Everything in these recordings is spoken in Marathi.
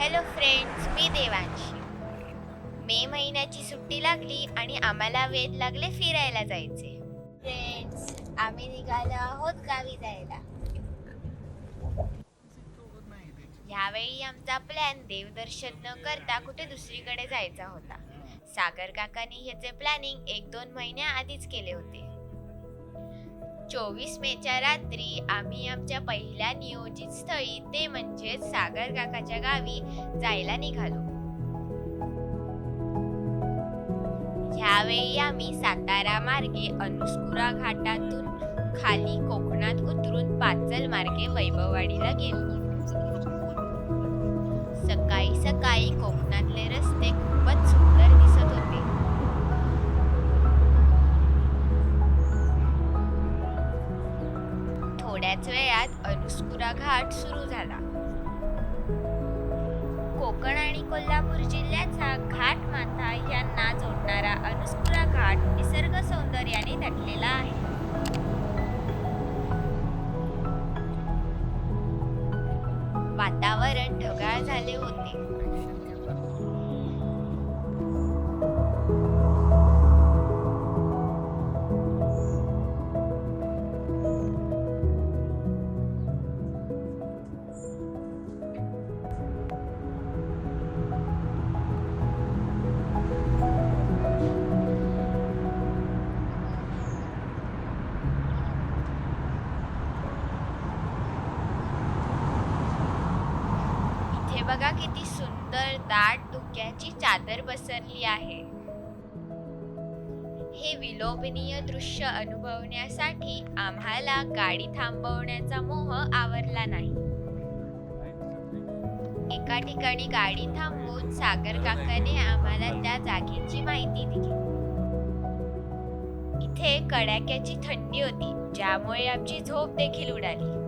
हॅलो फ्रेंड्स मी देवांशी. मे महिन्याची सुट्टी लागली आणि आम्हाला वेध लागले फिरायला जायचे. फ्रेंड्स आम्ही निघालो आहोत गावी जायला. यावेळी आमचा प्लॅन देवदर्शन न करता कुठे दुसरीकडे जायचा होता. सागर काकांनी ह्याचे प्लॅनिंग एक दोन महिन्या आधीच केले होते. चोवीस मेच्या रात्री आम्ही आमच्या पहिल्या नियोजित स्थळी ते म्हणजेच सागर काकाच्या गावी जायला निघालो. ह्यावेळी आम्ही सातारा मार्गे अनुस्कुरा घाटातून खाली कोकणात उतरून पाचल मार्गे वैभववाडीला गेलो. सकाळी सकाळी कोकणातले रस्ते खूपच सुंदर दिसत थोड्याच वेळात अनुस्कुरा घाट सुरू झाला. कोकण आणि कोल्हापूर जिल्ह्याचा घाट माथा यांना जोडणारा अनुस्कुरा घाट निसर्ग सौंदर्याने नटलेला आहे. वातावरण ढगाळ झाले होते. बघा किती सुंदर दाट धुक्याची चादर पसरली आहे. हे विलोभनीय दृश्य अनुभवण्यासाठी आम्हाला गाडी थांबवण्याचा मोह आवरला नाही. एका ठिकाणी गाडी थांबवून सागर काकाने आम्हाला त्या जागेची माहिती दिली. इथे कडाक्याची थंडी होती ज्यामुळे आमची झोप देखील उडाली.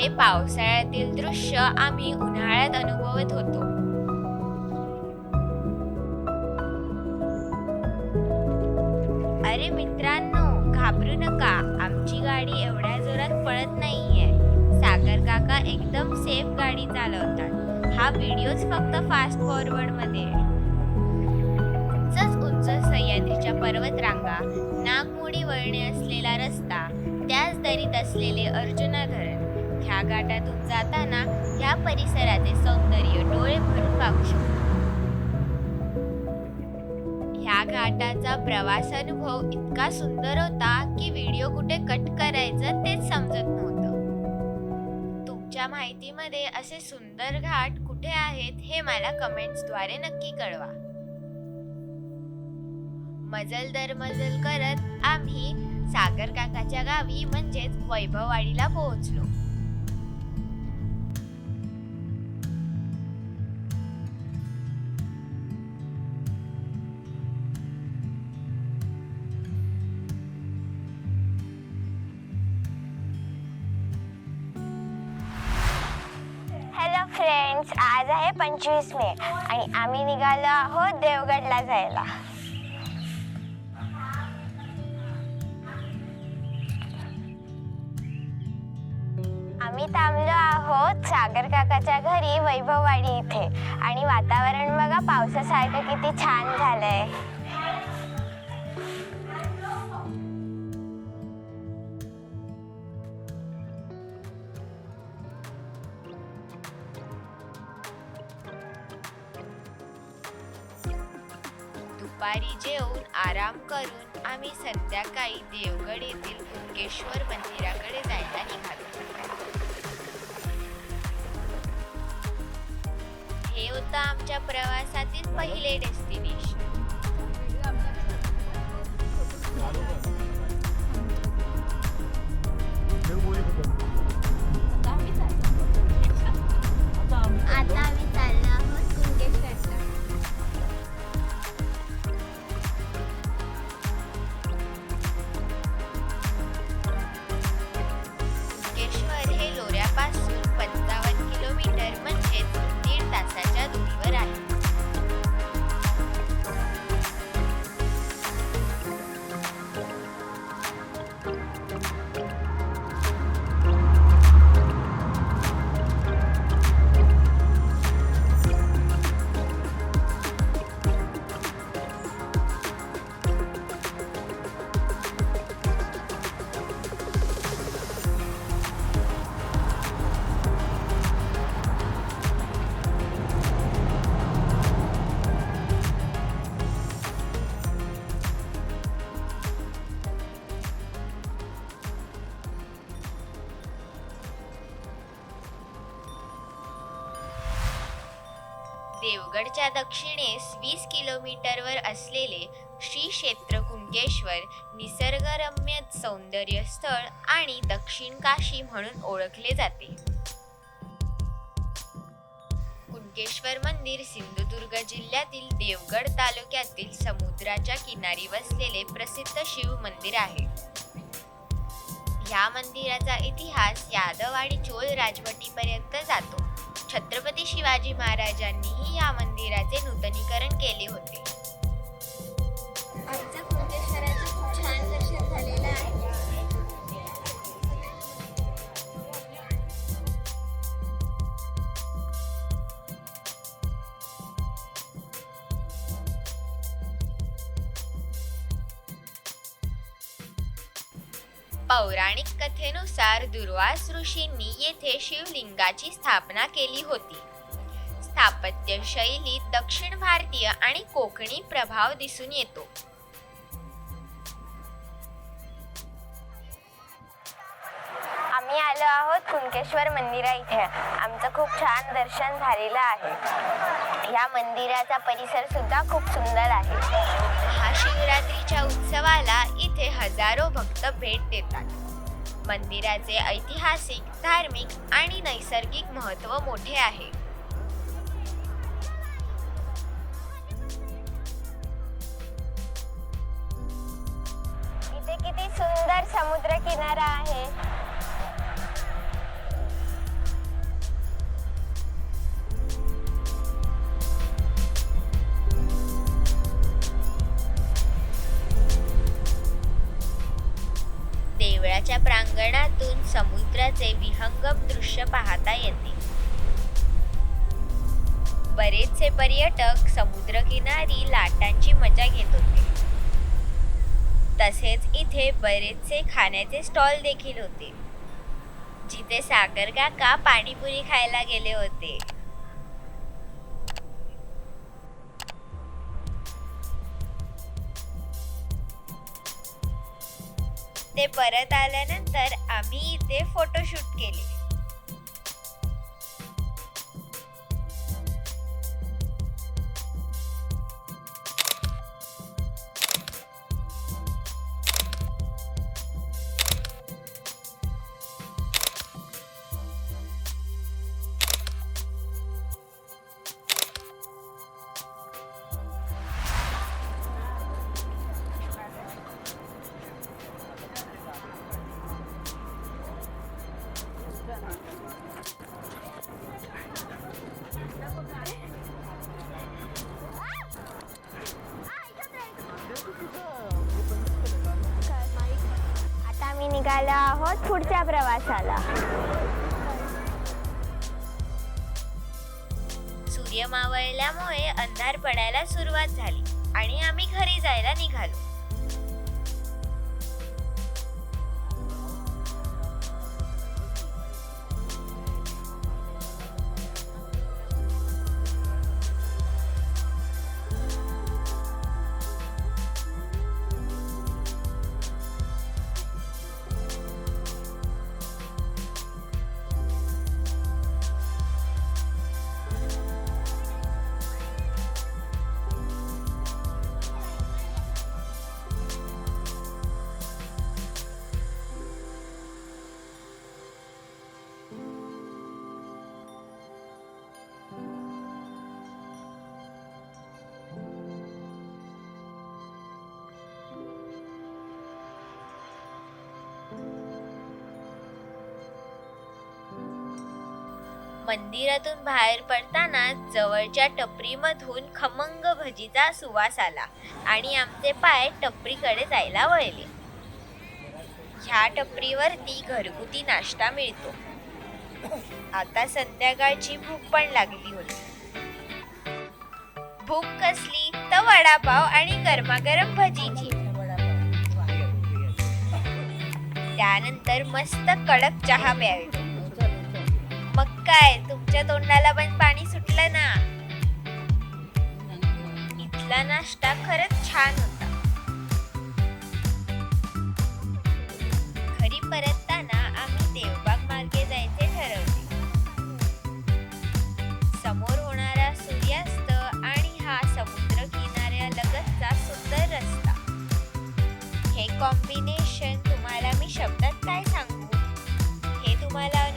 हे पावसाळ्यातील दृश्य आम्ही उन्हाळ्यात अनुभवत होतो. अरे मित्रांनो घाबरू नका. आमची गाडी एवढ्या जोरात पळत नाहीये. सागर काका एकदम सेफ गाडी चालवतात. हा व्हिडिओच फक्त फास्ट फॉरवर्डमध्ये. आहे. उंचच उंच सह्याद्रीच्या पर्वतरांगा नागमोडी वळणे असलेला रस्ता त्याच दरीत असलेले अर्जुना धरण ह्या घाटातून जाताना ह्या परिसराचे सौंदर्य डोळे भरून पाहू शकतो. ह्या घाटाचा प्रवास अनुभव इतका सुंदर होता की व्हिडिओ कुठे कट करायचं तेच समजत नव्हतं. तुमच्या माहितीमध्ये असे सुंदर घाट कुठे आहेत हे मला कमेंट्सद्वारे नक्की कळवा. मजल दर मजल करत आम्ही सागर काकाच्या गावी म्हणजेच वैभववाडीला पोहोचलो. फ्रेंड्स आज आहे पंचवीस मे आणि आम्ही निघालो आहोत देवगडला जायला. आम्ही थांबलो आहोत सागर काकाच्या घरी वैभववाडी इथे. आणि वातावरण बघा पावसासारखं किती छान झालंय. दुपारी जेवून आराम करून आम्ही संध्याकाळी देवगड येथील कुणकेश्वर मंदिराकडे जायला निघालो. हे होतं आमच्या प्रवासातील पहिले डेस्टिनेशन. देवगडच्या दक्षिणेस वीस किलोमीटरवर असलेले श्री क्षेत्र कुणकेश्वर निसर्गरम्य सौंदर्य स्थळ आणि दक्षिण काशी म्हणून ओळखले जाते. कुंकेश्वर मंदिर सिंधुदुर्ग जिल्ह्यातील देवगड तालुक्यातील समुद्राच्या किनारी वसलेले प्रसिद्ध शिव मंदिर आहे. ह्या मंदिराचा इतिहास यादव आणि चोल राजवटीपर्यंत जातो. छत्रपती शिवाजी महाराजांनीही या मंदिराचे नूतनीकरण केले होते. पौराणिक कथेनुसार दुर्वास ऋषींनी येथे शिवलिंगाची स्थापना केली होती. स्थापत्य शैलीत दक्षिण भारतीय आणि कोकणी प्रभाव दिसून येतो. आहोत मंदिरा इथे. आमचं खूप छान दर्शन झालेलं आहे. या मंदिराचा परिसर सुद्धा खूप सुंदर आहे. महाशिवरात्रीच्या उत्सवाला इथे हजारो भक्त भेट देतात. मंदिराचे ऐतिहासिक धार्मिक आणि नैसर्गिक महत्त्व मोठे आहे. इथे किती सुंदर समुद्र किनारा आहे. दृश्य पाहता येते. बरेचसे पर्यटक समुद्रकिनारी लाटांची मजा घेत होते. तसेच इथे बरेचसे खाण्याचे स्टॉल देखील होते. जिथे सागर काका पाणीपुरी खायला गेले होते. ते परत आल्यानंतर आम्ही इथे फोटोशूट केले. निघालो आहोत पुढच्या प्रवासाला. सूर्य मावळल्यामुळे अंधार पडायला सुरुवात झाली आणि आम्ही घरी जायला निघालो. मंदिरातून बाहेर पडताना जवळच्या टपरीमधून खमंग भजीचा सुवास आला आणि आमचे पाय टपरीकडे जायला वळले. ह्या टपरीवरती घरगुती नाश्ता मिळतो. आता संध्याकाळची भूक पण लागली होती. भूक कसली? तर वडापाव आणि गरमागरम भजीची. त्यानंतर मस्त कडक चहा प्यावी काय? तुमच्या तोंडाला पण पाणी सुटलं ना? इथला नाश्ता खरंच छान होता. घरी परतताना आम्ही देवबाग मार्गे जायचे ठरवले. समोर होणारा सूर्यास्त आणि हा समुद्र किनाऱ्या लगतचा सुंदर रस्ता. हे कॉम्बिनेशन तुम्हाला मी शब्दात काय सांगू? हे तुम्हाला